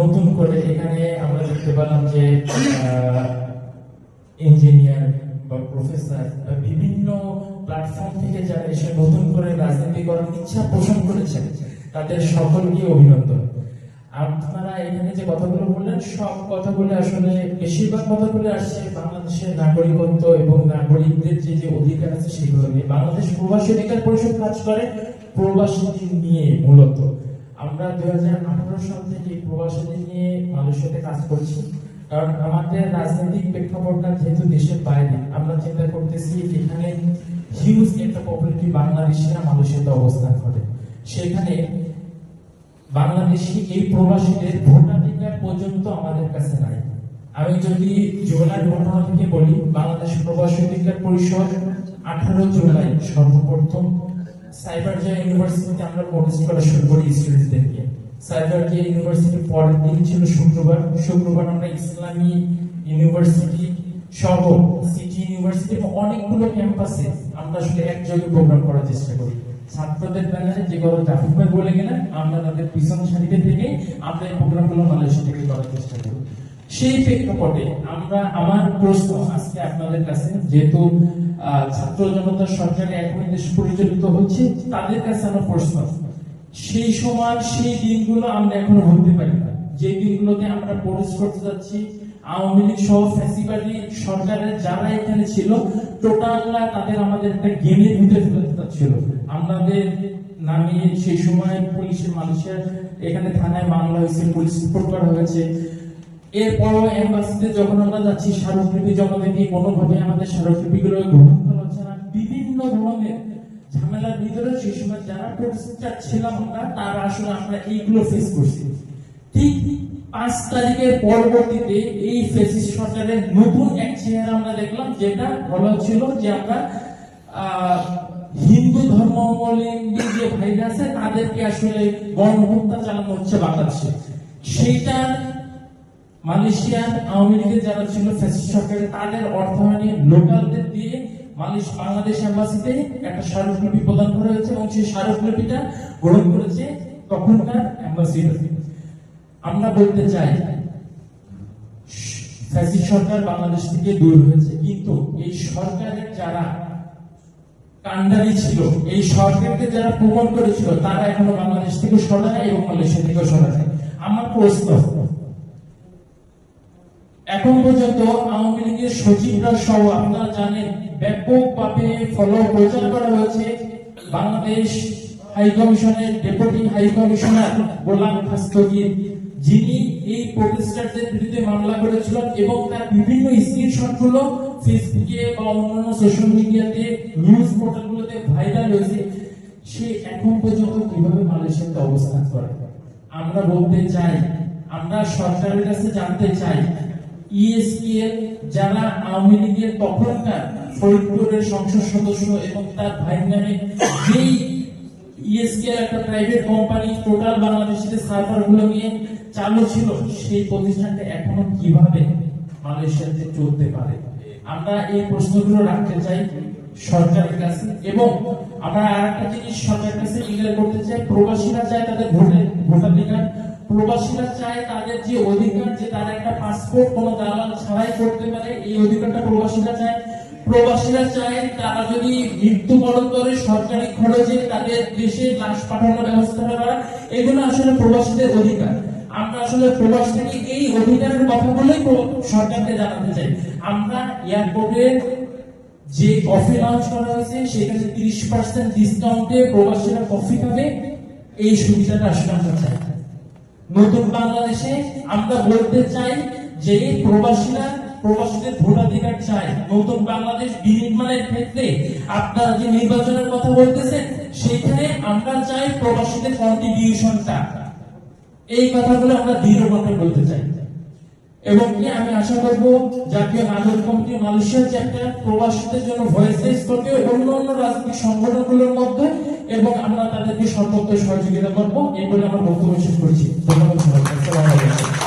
নতুন করে এখানে আমরা দেখতে পেলাম যে ইঞ্জিনিয়ার বা প্রফেসর বিভিন্ন প্ল্যাটফর্ম থেকে যারা এসে নতুন করে রাজনীতি করার ইচ্ছা পোষণ করেছেন, তাদের সকলকে অভিনন্দন। আপনারা এখানে যে কথাগুলো বললেন, সব কথাগুলো আসলে বেশিরভাগ কথাগুলো আসছে বাংলাদেশের নাগরিকত্ব এবং নাগরিকদের যে যে অধিকার আছে সেগুলো নিয়ে। বাংলাদেশ প্রবাসী অধিকার পরিষদ কাজ করে প্রবাসীদের নিয়ে মূলত। আমরা দুই হাজার আঠারো সাল থেকে এই প্রবাসীদের নিয়ে মালয়েশিয়াতে কাজ করছি। কারণ আমাদের রাজনৈতিক প্রেক্ষাপটটা যেহেতু দেশের বাইরে, আমরা চিন্তা করতেছি এখানে হিউজ একটা পপুলারিটি বাংলাদেশিরা মালয়েশিয়াতে অবস্থান করে। সেখানে বাংলাদেশি এই প্রবাসীদের ভোটাধিকার পর্যন্ত আমাদের কাছে নাই। আমি যদি জুলাই ঘটনা থেকে বলি, বাংলাদেশ প্রবাসী অধিকার পরিষদ আঠারো জুলাই সর্বপ্রথম সাইবার জে ইউনিভার্সিটিতে আমরা প্রবেশ করা শুরু করি স্টুডেন্টদেরকে সাইবার জে ইউনিভার্সিটির পরের দিন ছিল শুক্রবার শুক্রবার আমরা ইসলামী ইউনিভার্সিটি সহ সিটি ইউনিভার্সিটি এবং অনেকগুলো ক্যাম্পাসে আমরা আসলে একযোগে প্রোগ্রাম করার চেষ্টা করি। ছাত্রদের ব্যানারে যে কথা জাফর ভাই বলে গেলেন, আমরা তাদের পিছন সারিতে থেকে আমরা এই প্রোগ্রামগুলো মালয়েশিয়া থেকে করার চেষ্টা করি। সেই প্রেক্ষাপটে আমরা, আমার প্রশ্ন আজকে আপনাদের কাছে, যেহেতু সরকারি যারা এখানে ছিল টোটালরা তাদের আমাদের একটা গেমের ভিতরে ফেলে ছিল আমাদের নামে সেই সময় পুলিশের মানুষের এখানে থানায় মামলা হয়েছে, পুলিশ রিপোর্ট করা হয়েছে। এরপরও এম্বাসিতে যখন আমরা যাচ্ছি, স্মারকলিপি জমা দিতে কোনোভাবে আমাদের স্মারকলিপিগুলো গ্রহণ করা হচ্ছে না। বিভিন্ন ধরনের ঝামেলার ভিতরে সেই সময় যারা প্রতিষ্ঠা ছিলাম আমরা, তারা আসলে আমরা এইগুলো ফেস করছি। ঠিক পাঁচ তারিখের পরবর্তীতে এই ফেসিস সরকারের নতুন এক চেহারা আমরা দেখলাম, যেটা বলা ছিল যে আমরা হিন্দু ধর্মাবলম্বী যে ভাইরা আছে, তাদেরকে আসলে গণহত্যা চালানো হচ্ছে বাংলাদেশে। সেইটার মালয়েশিয়ার আওয়ামী লীগের যারা ছিল ফ্যাসিস্ট সরকারের, তাদের অর্থায়নে লোকালদের দিয়ে মালয়েশ বাংলাদেশ এম্বাসিতে একটা স্মারকলিপি প্রদান করা হয়েছে এবং সেই স্মারকলিপিটা গ্রহণ করেছে তখনকার এম্বাসিডার আমরা বলতে চাই, ফ্যাসিস্ট সরকার বাংলাদেশ থেকে দূর হয়েছে, কিন্তু এই সরকারের যারা কান্ডারি ছিল, এই সরকারকে যারা প্রমাণ করেছিল, তারা এখনও বাংলাদেশ থেকে সরে নাই এবং মালয়েশিয়া থেকে সরে নাই আমার প্রশ্ন এখন পর্যন্ত আওয়ামী লীগের সচিবরা সহ আপনারা জানেন ব্যাপকভাবে ফলো প্রচার করা হয়েছে। বাংলাদেশ হাই কমিশনের deputy high commissioner Golam Khastagir. যিনি এই প্রতিষ্ঠানদের বিরুদ্ধে মামলা করেছিলেন এবং তার বিভিন্ন স্ক্রিনশটগুলো ফেসবুকে বা অন্যান্য সোশ্যাল মিডিয়াতে, নিউজ পোর্টালগুলোতে ভাইরাল হয়েছে। সে এখন পর্যন্ত কীভাবে মালয়েশিয়াতে অবস্থান করে? আমরা বলতে চাই, আমরা সরকারের কাছে জানতে চাই ইএসপিএল যারা আওয়ামী লীগের তখনকার ফরিদপুরের সংসদ সদস্য এবং তার ভাই নামে যেই ইএসপিএল একটা প্রাইভেট কোম্পানি টোটাল বাংলাদেশের নিয়ে চালু ছিল, সেই প্রতিষ্ঠানটা এখনও কীভাবে মালয়েশিয়াতে চলতে পারে? আমরা এই প্রশ্নগুলো রাখতে চাই সরকারের কাছে এবং আমরা আর একটা জিনিস সরকারের কাছে ক্লিয়ার করতে চাই, প্রবাসীরা চায় তাদের ভোটের, ভোটাধিকার প্রবাসীরা চায় তাদের যে অধিকার, যে তারা একটা পাসপোর্ট কোনো দালাল ছাড়াই করতে পারে, এই অধিকারটা প্রবাসীরা চায়। প্রবাসীরা চায় তারা যদি মৃত্যুবরণ করে সরকারি খরচে তাদের দেশে লাশ পাঠানোর ব্যবস্থা করা। এগুলো আসলে প্রবাসীদের অধিকার। আমরা আসলে প্রবাস থেকে এই অধিকারের কথা বলেই সরকারকে জানাতে চাই। আমরা এয়ারপোর্টে যে কফি লঞ্চ করা হয়েছে, সেখানে তিরিশ পার্সেন্ট ডিসকাউন্টে প্রবাসীরা কফি খাবে এই সুবিধাটা আসলে আমরা চাই। নতুন বাংলাদেশে আমরা বলতে চাই যে প্রবাসীরা, প্রবাসীদের ভোটাধিকার চাই নতুন বাংলাদেশ বিনির্মাণের ক্ষেত্রে আপনারা যে নির্বাচনের কথা বলতেছেন, সেখানে আমরা চাই প্রবাসীদের কন্ট্রিবিউশনটা এই কথাগুলো আমরা দৃঢ়ভাবে বলতে চাই। এবং কি আমি আশা করব জাতীয় নাগরিক কমিটি মালয়েশিয়ার চ্যাপ্টার প্রবাসীদের জন্য ভয়েস করবে অন্য অন্য রাজনৈতিক সংগঠনগুলোর মধ্যে এবং আমরা তাদেরকে সর্বোচ্চ সহযোগিতা করব। এই বলে আমার বক্তব্য শেষ করছি। ধন্যবাদ